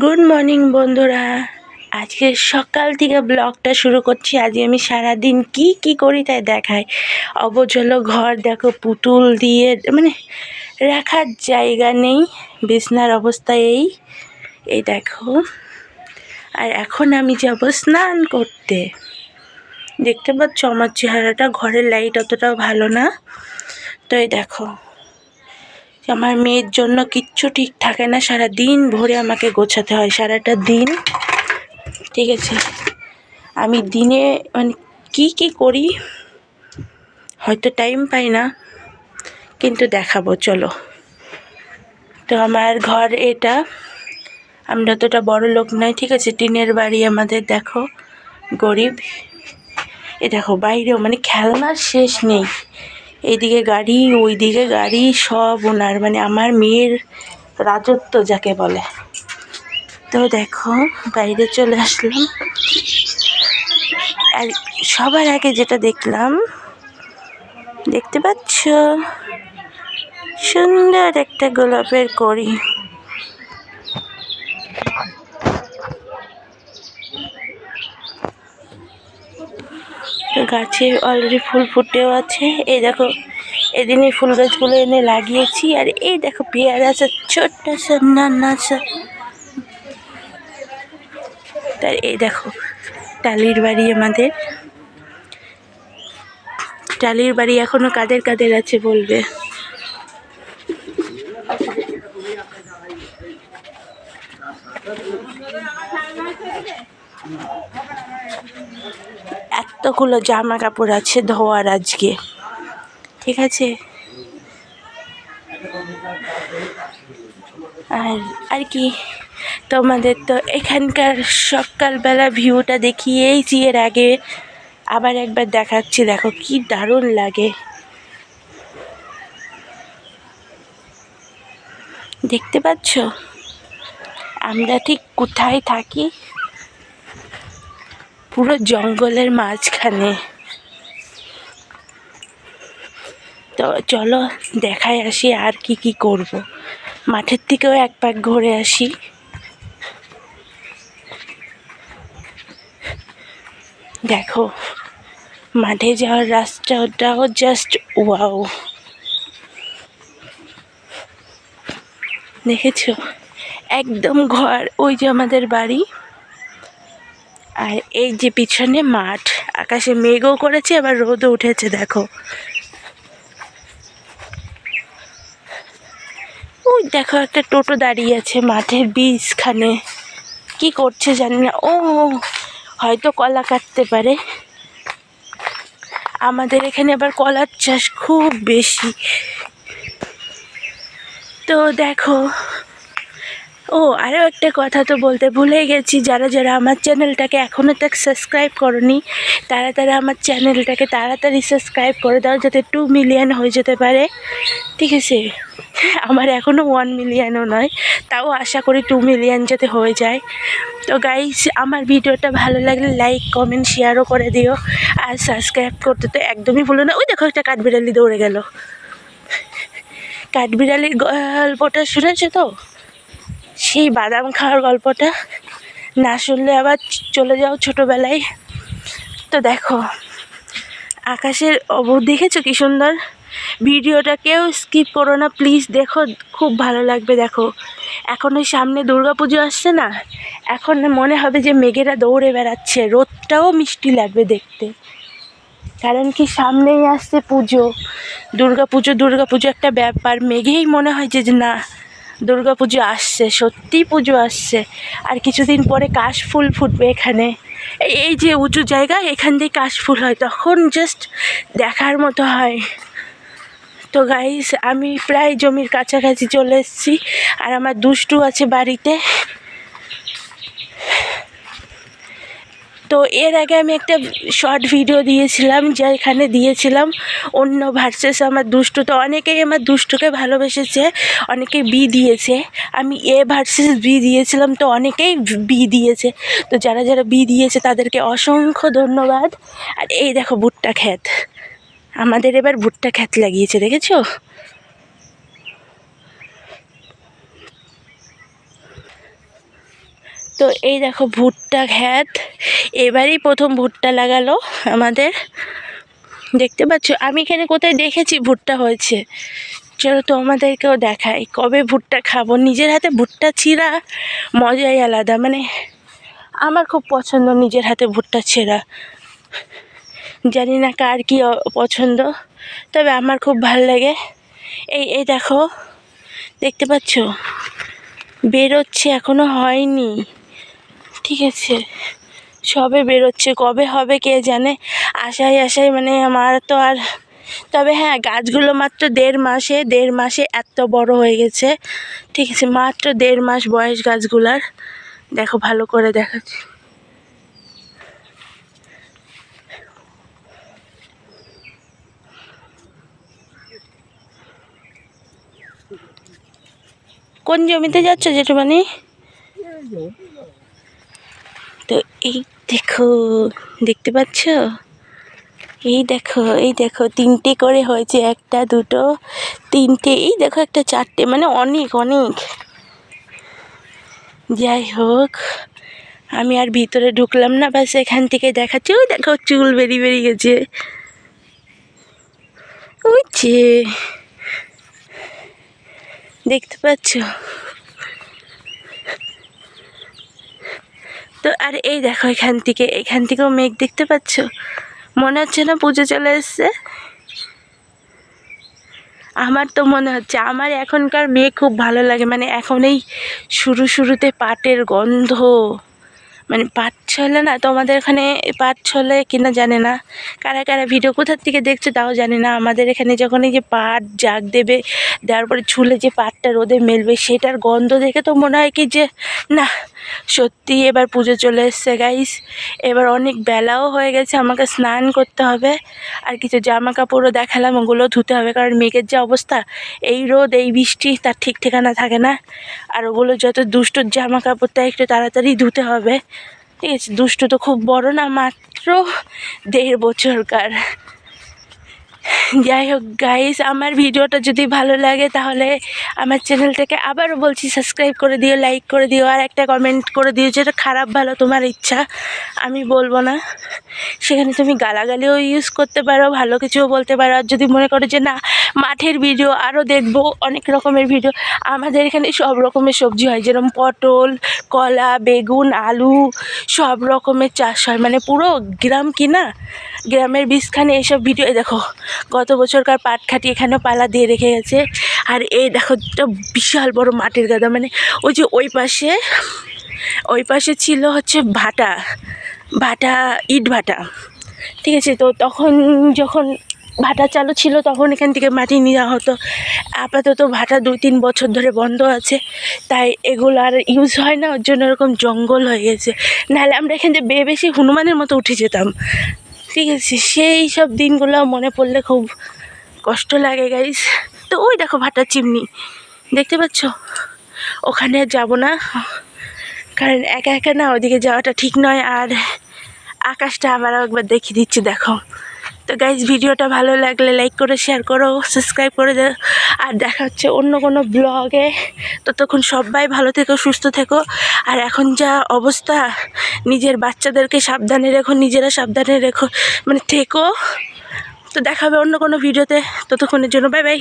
Good morning বন্ধুরা। আজকে সকাল থেকে ব্লগটা শুরু করছি। আজ আমি সারাদিন কি কি করি তাই দেখাই। অবচলো ঘর, দেখো পুতুল দিয়ে মানে রাখার জায়গা নেই। বিছনার অবস্থা এই এই দেখো। আর এখন আমি যাব স্নান করতে। দেখতে পাচ্ছ, আমার চেহারাটা, ঘরের লাইট অতটাও ভালো না। তো এই দেখো। আমার মেয়ের জন্য কিচ্ছু ঠিক থাকে না, সারা দিন ভরে আমাকে গোছাতে হয়, সারাটা দিন। ঠিক আছে? আমি দিনে মানে কী কী করি, হয়তো টাইম পাই না, কিন্তু দেখাবো, চলো। তো আমার ঘর এটা, আমরা অতটা বড় লোক নয়, ঠিক আছে? টিনের বাড়ি আমাদের, দেখো, গরিব। এ দেখো, বাইরেও মানে খেলনার শেষ নেই। এইদিকে গাড়ি, ওইদিকে গাড়ি, সব ওনার মানে আমার মেয়ের রাজত্ব যাকে বলে। তো দেখো, বাইরে চলে আসলাম। আর সবার আগে যেটা দেখলাম, দেখতে পাচ্ছ? সুন্দর একটা গোলাপের কড়ি। গাছে অলরেডি ফুল ফুটেও আছে। এই দেখো এদিন ফুল গাছগুলো এনে লাগিয়েছি। আর এই দেখো পেয়ারা আছে, ছোট্ট সন্ন্যাসা তার এই দেখো, টালির বাড়ি আমাদের। টালির বাড়ি এখনও কাদের কাদের আছে বলবে? এতগুলো জামা কাপড় আছে ধোয়ার আজকে। ঠিক আছে? আর আর কি? তোমাদের তো এখানকার সকালবেলা ভিউটা দেখিয়েইছি এর আগে আবার একবার দেখাচ্ছি, দেখো কি দারুণ লাগে। দেখতে পাচ্ছ? আমরা ঠিক কোথায় থাকি? পুরো জঙ্গলের মাঝখানে। তো চলো দেখায় আসি আর কি কি করব। মাঠের থেকেও এক পাক ঘুরে আসি। দেখো, মাঠে যাওয়ার রাস্তাটাও জাস্ট ওয়াও দেখেছ? একদম ঘর, ওই যে আমাদের বাড়ি। আর এই যে পিছনে মাঠ, আকাশে মেঘও করেছে, আবার রোদও উঠেছে, দেখো। ওই দেখো একটা টোটো দাঁড়িয়ে আছে মাঠের বীজখানে। কি করছে জানি না। ও, হয়তো কলা কাটতে পারে। আমাদের এখানে আবার কলার চাষ খুব বেশি। তো দেখো ও আরও একটা কথা তো বলতে ভুলে গেছি। যারা যারা আমার চ্যানেলটাকে এখনও তাক সাবস্ক্রাইব করনি, তারা তারা আমার চ্যানেলটাকে তাড়াতাড়ি সাবস্ক্রাইব করে দাও যাতে টু মিলিয়ন হয়ে যেতে পারে। ঠিক আছে? আমার এখনও ওয়ান মিলিয়নও নয়, তাও আশা করি টু মিলিয়ন যাতে হয়ে যায়। তো গাইস আমার ভিডিওটা ভালো লাগলে লাইক কমেন্ট শেয়ারও করে দিও। আর সাবস্ক্রাইব করতে তো একদমই ভুলো না। ওই দেখো একটা কাঠবিড়ালি দৌড়ে গেল। কাঠবিড়ালির গল্পটা শুনেছো তো? সেই বাদাম খাওয়ার গল্পটা না শুনলে আবার চলে যাও ছোটোবেলায়। তো দেখো, আকাশের অবর দেখেছ কি সুন্দর? ভিডিওটা কেউ স্কিপ করো না, প্লিজ দেখো, খুব ভালো লাগবে, দেখো। এখন ওই সামনে পুজো আসছে না? এখন মনে হবে যে মেঘেরা দৌড়ে বেড়াচ্ছে, রোদটাও মিষ্টি লাগবে দেখতে। কারণ কি সামনেই আসছে পুজো। দুর্গা পুজো একটা ব্যাপার, মেঘেই মনে হয় যে না দুর্গা পুজো আসছে, সত্যি পুজো আসছে। আর কিছুদিন পরে কাশ ফুল ফুটবে এখানে। এই যে উঁচু জায়গা, এখান দিয়ে কাশ ফুল হয়, তখন জাস্ট দেখার মতো হয়। তো গাইস আমি প্রায় জমির কাছাকাছি চলে এসেছি, আর আমার দুষ্টু আছে বাড়িতে। তো এর আগে আমি একটা শর্ট ভিডিও দিয়েছিলাম, যেখানে দিয়েছিলাম অন্য ভার্সেস আমার দুষ্টু। তো অনেকেই আমার দুষ্টুকে ভালোবেসেছে, অনেকেই বি দিয়েছে। আমি এ ভার্সেস বি দিয়েছিলাম, তো অনেকেই বি দিয়েছে। তো যারা যারা বি দিয়েছে, তাদেরকে অসংখ্য ধন্যবাদ। আর এই দেখো ভুট্টা ক্ষেত। আমাদের এবার ভুট্টা ক্ষেত লাগিয়েছে, দেখেছ? তো এই দেখো ভুট্টা খ্যাত। এবারই প্রথম ভুট্টা লাগালো আমাদের। দেখতে পাচ্ছ? আমি এখানে কোথায় দেখেছি ভুট্টা হয়েছে। চলো তোমাদেরকেও দেখাই, কবে ভুট্টা খাব? নিজের হাতে ভুট্টা ছিঁড়া মজাই আলাদা। মানে আমার খুব পছন্দ নিজের হাতে ভুট্টা ছেঁড়া। জানি না কার কী পছন্দ, তবে আমার খুব ভালো লাগে। এই এই দেখো, দেখতে পাচ্ছ? বেরোচ্ছে, এখনও হয়নি। ঠিক আছে সবে বেরোচ্ছে, কবে হবে কে জানে? আশায় আশায় মানে আমার তো আর, তবে হ্যাঁ গাছগুলো মাত্র দেড় মাসে দেড় মাসে এত বড় হয়ে গেছে। ঠিক আছে, মাত্র দেড় মাস বয়স গাছগুলার। দেখো, ভালো করে দেখাচ্ছি। কোন জমিতে যাচ্ছ জেঠুমানি তো এই দেখো, দেখতে পাচ্ছ? এই দেখো এই দেখো, তিনটে করে হয়েছে, একটা, দুটো, তিনটে, এই দেখো একটা চারটে মানে অনেক অনেক। যাই হোক, আমি আর ভিতরে ঢুকলাম না, বাস এখান থেকে দেখাচ্ছি। ওই দেখো, চুল বেরিয়ে বেরিয়ে গেছে। ওই যে, দেখতে পাচ্ছ? তো আর এই দেখো এখান থেকে, এখান থেকেও মেঘ দেখতে পাচ্ছ? মনে হচ্ছে না পুজো চলে এসছে? আমার তো মনে হচ্ছে, আমার এখনকার মেয়ে খুব ভালো লাগে। মানে এখন এই শুরু শুরুতে পাটের গন্ধ মানে পাট ছলে না, তোমাদের এখানে পাট ছলে কিনা জানে না। কারা কারা ভিডিও কোথার থেকে দেখছ তাও জানি না। আমাদের এখানে যখন এই যে পাট জাগ দেবে, দেওয়ার পরে ছুলে যে পাটটা রোদে মেলবে, সেটার গন্ধ দেখে তো মনে হয় কি যে, না সত্যি এবার পুজো চলে এসছে গাইস এবার অনেক বেলাও হয়ে গেছে, আমাকে স্নান করতে হবে। আর কিছু জামা কাপড়ও দেখালাম ওগুলো ধুতে হবে, কারণ মেঘের যে অবস্থা, এই রোদ, এই বৃষ্টি, তার ঠিক ঠিকানা থাকে না। আর ওগুলো যত দুষ্টুর জামা কাপড়টা একটু তাড়াতাড়ি ধুতে হবে। ঠিক আছে, দুষ্টু তো খুব বড় না, মাত্র দেড় বছরকার। যাই হোক গাইস আমার ভিডিওটা যদি ভালো লাগে তাহলে আমার চ্যানেলটাকে আবারও বলছি সাবস্ক্রাইব করে দিও লাইক করে দিও, আর একটা কমেন্ট করে দিও যেটা খারাপ, ভালো তোমার ইচ্ছা, আমি বলব না। সেখানে তুমি গালাগালিও ইউজ করতে পারো, ভালো কিছুও বলতে পারো, আর যদি মনে করো যে না, মাঠের ভিডিও আরও দেখব, অনেক রকমের ভিডিও আমাদের এখানে সব রকমের সবজি হয় যেরকম পটল, কলা, বেগুন, আলু সব রকমের চাষ হয়। মানে পুরো গ্রাম কি না? গ্রামের বীজখানে এইসব ভিডিও দেখো, গত বছরকার পাট খাটি এখানেও পালা দিয়ে রেখে গেছে। আর এই দেখো একটা বিশাল বড় মাটির গাদা। মানে ওই যে ওই পাশে ওই পাশে ছিল হচ্ছে ভাটা ভাটা, ইট ভাটা। ঠিক আছে, তো তখন যখন ভাটা চালু ছিল, তখন এখান থেকে মাটি নেওয়া হতো। আপাতত ভাটা দুই তিন বছর ধরে বন্ধ আছে, তাই এগুলো আর ইউজ হয় না, ওর জন্য এরকম জঙ্গল হয়ে গেছে। নাহলে আমরা এখান থেকে বেয়ে বেশি হনুমানের মতো উঠে যেতাম। ঠিক আছে, সেই সব দিনগুলো মনে পড়লে খুব কষ্ট লাগে গাইস তো ওই দেখো ভাটার চিমনি, দেখতে পাচ্ছ? ওখানে যাব না, কারণ একা একা না, ওদিকে যাওয়াটা ঠিক নয়। আর আকাশটা আবার একবার দেখিয়ে দিচ্ছি, দেখো। তো গাইজ ভিডিওটা ভালো লাগলে লাইক করে শেয়ার করো সাবস্ক্রাইব করে দেও। আর দেখা হচ্ছে অন্য কোনো ব্লগে ততক্ষণ সবাই ভালো থেকো, সুস্থ থেকো। আর এখন যা অবস্থা, নিজের বাচ্চাদেরকে সাবধানে রেখো, নিজেরা সাবধানে রেখো মানে থেকো। তো দেখাবে অন্য কোনো ভিডিওতে, ততক্ষণের জন্য বাই বাই